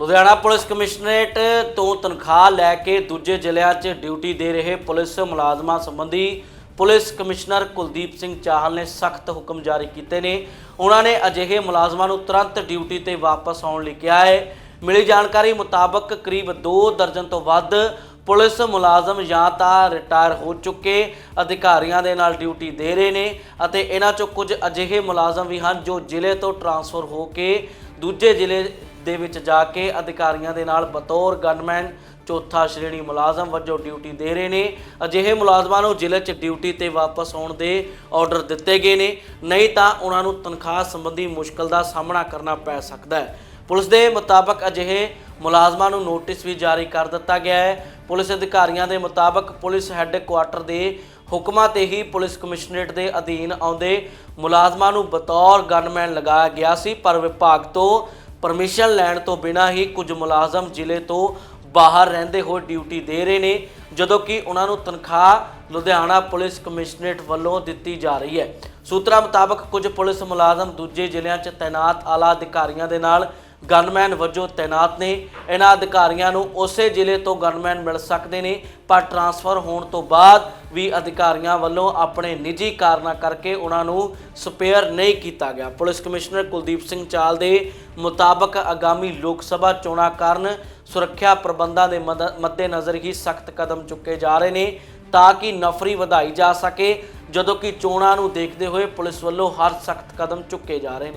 Ludhiana police commissionerate ਤੋਂ ਤਨਖਾਹ ਲੈ ਕੇ ਦੂਜੇ ਜ਼ਿਲ੍ਹਿਆਂ 'ਚ ਡਿਊਟੀ ਦੇ ਰਹੇ ਪੁਲਿਸ ਮੁਲਾਜ਼ਮਾਂ ਸੰਬੰਧੀ ਪੁਲਿਸ ਕਮਿਸ਼ਨਰ ਕੁਲਦੀਪ ਸਿੰਘ ਚਾਹਲ ਨੇ ਸਖਤ ਹੁਕਮ ਜਾਰੀ ਕੀਤੇ ਨੇ। ਉਹਨਾਂ ਨੇ ਅਜਿਹੇ ਮੁਲਾਜ਼ਮਾਂ ਨੂੰ ਤੁਰੰਤ ਡਿਊਟੀ ਤੇ ਵਾਪਸ ਆਉਣ ਲਈ ਕਿਹਾ ਹੈ। ਮਿਲੀ ਜਾਣਕਾਰੀ ਮੁਤਾਬਕ ਕਰੀਬ 2 ਦਰਜਨ ਤੋਂ ਵੱਧ ਪੁਲਿਸ ਮੁਲਾਜ਼ਮ ਜਾਂ ਤਾਂ ਰਿਟਾਇਰ ਹੋ ਚੁੱਕੇ ਅਧਿਕਾਰੀਆਂ ਦੇ ਨਾਲ ਡਿਊਟੀ ਦੇ ਰਹੇ ਨੇ ਅਤੇ ਇਹਨਾਂ ਚੋਂ ਕੁਝ ਅਜਿਹੇ ਮੁਲਾਜ਼ਮ ਵੀ ਹਨ ਜੋ ਜ਼ਿਲ੍ਹੇ ਤੋਂ ਟਰਾਂਸਫਰ ਹੋ ਕੇ ਦੂਜੇ ਜ਼ਿਲ੍ਹੇ ਦੇ ਵਿੱਚ ਜਾ ਕੇ ਅਧਿਕਾਰੀਆਂ ਦੇ ਨਾਲ ਬਤੌਰ ਗਨਮੈਨ ਚੌਥਾ ਸ਼੍ਰੇਣੀ ਮੁਲਾਜ਼ਮ ਵਜੋਂ ਡਿਊਟੀ ਦੇ ਰਹੇ ਨੇ। ਅਜਿਹੇ ਮੁਲਾਜ਼ਮਾਂ ਨੂੰ ਜ਼ਿਲ੍ਹੇ 'ਚ ਡਿਊਟੀ ਤੇ ਵਾਪਸ ਆਉਣ ਦੇ ਆਰਡਰ ਦਿੱਤੇ ਗਏ ਨੇ। ਨਹੀਂ ਤਾਂ ਉਹਨਾਂ ਨੂੰ ਤਨਖਾਹ ਸੰਬੰਧੀ ਮੁਸ਼ਕਲ ਦਾ ਸਾਹਮਣਾ ਕਰਨਾ ਪੈ ਸਕਦਾ ਹੈ। ਪੁਲਿਸ ਦੇ ਮੁਤਾਬਕ ਅਜਿਹੇ ਮੁਲਾਜ਼ਮਾਂ ਨੂੰ ਨੋਟਿਸ ਵੀ ਜਾਰੀ ਕਰ ਦਿੱਤਾ ਗਿਆ ਹੈ। ਪੁਲਿਸ ਅਧਿਕਾਰੀਆਂ ਦੇ ਮੁਤਾਬਕ ਪੁਲਿਸ ਹੈੱਡਕੁਆਟਰ ਦੇ ਹੁਕਮਾਂ ਤੇ ਹੀ ਪੁਲਿਸ ਕਮਿਸ਼ਨਰੇਟ ਦੇ ਅਧੀਨ ਆਉਂਦੇ ਮੁਲਾਜ਼ਮਾਂ ਨੂੰ ਬਤੌਰ ਗਨਮੈਨ ਲਗਾਇਆ ਗਿਆ ਸੀ। ਪਰ ਵਿਭਾਗ ਤੋਂ ਪਰਮਿਸ਼ਨ ਲੈਣ ਤੋਂ ਬਿਨਾਂ ਹੀ ਕੁਝ ਮੁਲਾਜ਼ਮ ਜ਼ਿਲ੍ਹੇ ਤੋਂ ਬਾਹਰ ਰਹਿੰਦੇ ਹੋਏ ਡਿਊਟੀ ਦੇ ਰਹੇ ਨੇ, ਜਦੋਂ ਕਿ ਉਹਨਾਂ ਨੂੰ ਤਨਖਾਹ ਲੁਧਿਆਣਾ ਪੁਲਿਸ ਕਮਿਸ਼ਨਰੇਟ ਵੱਲੋਂ ਦਿੱਤੀ ਜਾ ਰਹੀ ਹੈ। ਸੂਤਰਾਂ ਮੁਤਾਬਕ ਕੁਝ ਪੁਲਿਸ ਮੁਲਾਜ਼ਮ ਦੂਜੇ ਜ਼ਿਲ੍ਹਿਆਂ 'ਚ ਤਾਇਨਾਤ ਆਲਾ ਅਧਿਕਾਰੀਆਂ ਦੇ ਨਾਲ ਗਨਮੈਨ ਵਜੋਂ ਤਾਇਨਾਤ ਨੇ। ਇਹਨਾਂ ਅਧਿਕਾਰੀਆਂ ਨੂੰ ਉਸੇ ਜ਼ਿਲ੍ਹੇ ਤੋਂ ਗਨਮੈਨ ਮਿਲ ਸਕਦੇ ਨੇ, ਪਰ ਟਰਾਂਸਫਰ ਹੋਣ ਤੋਂ ਬਾਅਦ ਵੀ ਅਧਿਕਾਰੀਆਂ ਵੱਲੋਂ ਆਪਣੇ ਨਿੱਜੀ ਕਾਰਨਾਂ ਕਰਕੇ ਉਹਨਾਂ ਨੂੰ ਸਪੇਅਰ ਨਹੀਂ ਕੀਤਾ ਗਿਆ। ਪੁਲਿਸ ਕਮਿਸ਼ਨਰ ਕੁਲਦੀਪ ਸਿੰਘ ਚਾਲ ਦੇ ਮੁਤਾਬਕ ਆਗਾਮੀ ਲੋਕ ਸਭਾ ਚੋਣਾਂ ਕਾਰਨ ਸੁਰੱਖਿਆ ਪ੍ਰਬੰਧਾਂ ਦੇ ਮਦ- ਮੱਦੇਨਜ਼ਰ ਹੀ ਸਖਤ ਕਦਮ ਚੁੱਕੇ ਜਾ ਰਹੇ ਨੇ ਤਾਂ ਕਿ ਨਫਰੀ ਵਧਾਈ ਜਾ ਸਕੇ। ਜਦੋਂ ਕਿ ਚੋਣਾਂ ਨੂੰ ਦੇਖਦੇ ਹੋਏ ਪੁਲਿਸ ਵੱਲੋਂ ਹਰ ਸਖਤ ਕਦਮ ਚੁੱਕੇ ਜਾ ਰਹੇ ਨੇ।